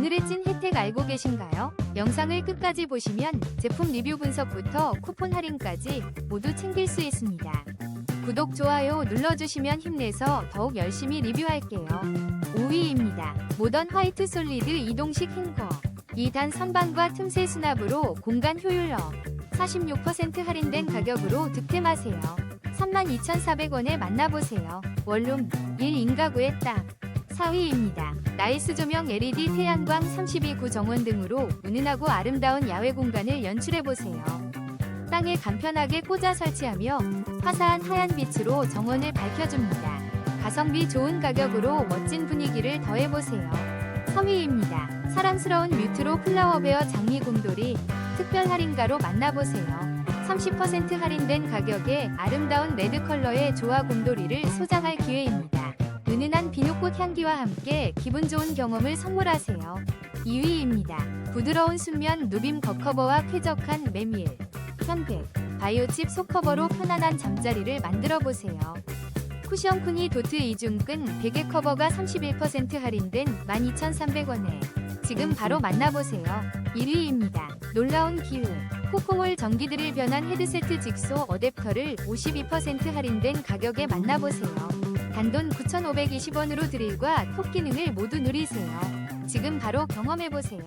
오늘의 찐 혜택 알고 계신가요? 영상을 끝까지 보시면 제품 리뷰 분석부터 쿠폰 할인까지 모두 챙길 수 있습니다. 구독, 좋아요 눌러주시면 힘내서 더욱 열심히 리뷰할게요. 5위입니다. 모던 화이트 솔리드 이동식 행거. 2단 선반과 틈새 수납으로 공간 효율업. 46% 할인된 가격으로 득템하세요. 32,400원에 만나보세요. 원룸 1인 가구의 딱. 4위입니다. 나이스 조명 LED 태양광 32구 정원 등으로 은은하고 아름다운 야외 공간을 연출해보세요. 땅에 간편하게 꽂아 설치하며 화사한 하얀 빛으로 정원을 밝혀줍니다. 가성비 좋은 가격으로 멋진 분위기를 더해보세요. 3위입니다. 사랑스러운 뮤트로 플라워베어 장미 곰돌이 특별 할인가로 만나보세요. 30% 할인된 가격에 아름다운 레드 컬러의 조화 곰돌이를 소장할 기회입니다. 은은한 비누꽃 향기와 함께 기분 좋은 경험을 선물하세요. 2위입니다. 부드러운 순면 누빔 겉커버와 쾌적한 메밀, 편백, 바이오칩 속커버로 편안한 잠자리를 만들어 보세요. 쿠션 쿠니 도트 이중끈 베개 커버가 31% 할인된 12,300원에 지금 바로 만나보세요. 1위입니다. 놀라운 기후. 코코몰 전기드릴 변환 헤드세트 직소 어댑터를 52% 할인된 가격에 만나보세요. 단돈 9,520원으로 드릴과 톡 기능을 모두 누리세요. 지금 바로 경험해보세요.